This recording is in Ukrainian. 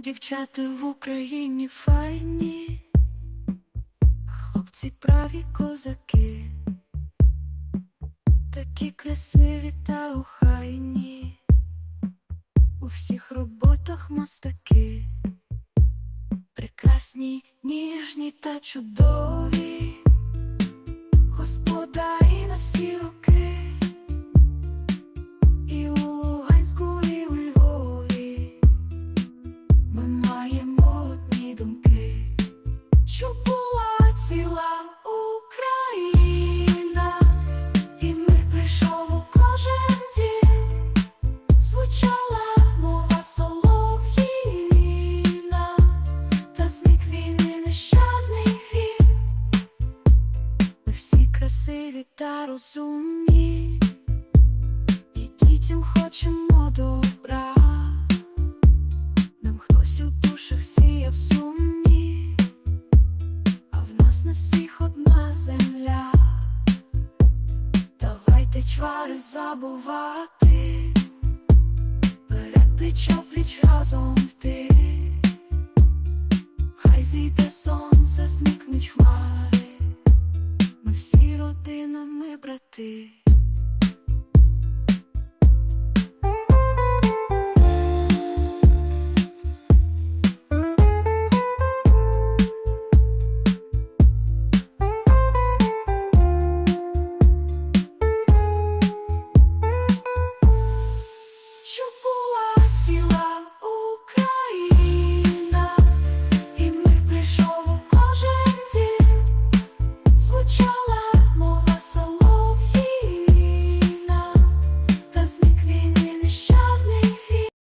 дівчата в Україні файні, хлопці праві козаки, такі красиві та охайні, у всіх роботах мастаки, прекрасні, ніжні та чудові, господарі на всі роки. Ми маємо одні думки, щоб була ціла Україна, і мир прийшов у кожен звучала мова солов'їна, та зник нещадний грім. Ми всі красиві та розумні. І дітям на всіх одна земля. Давайте чвари забувати, перед плечо пліч разом йти. Хай зійде сонце, зникнуть хмари, ми всі родинами брати.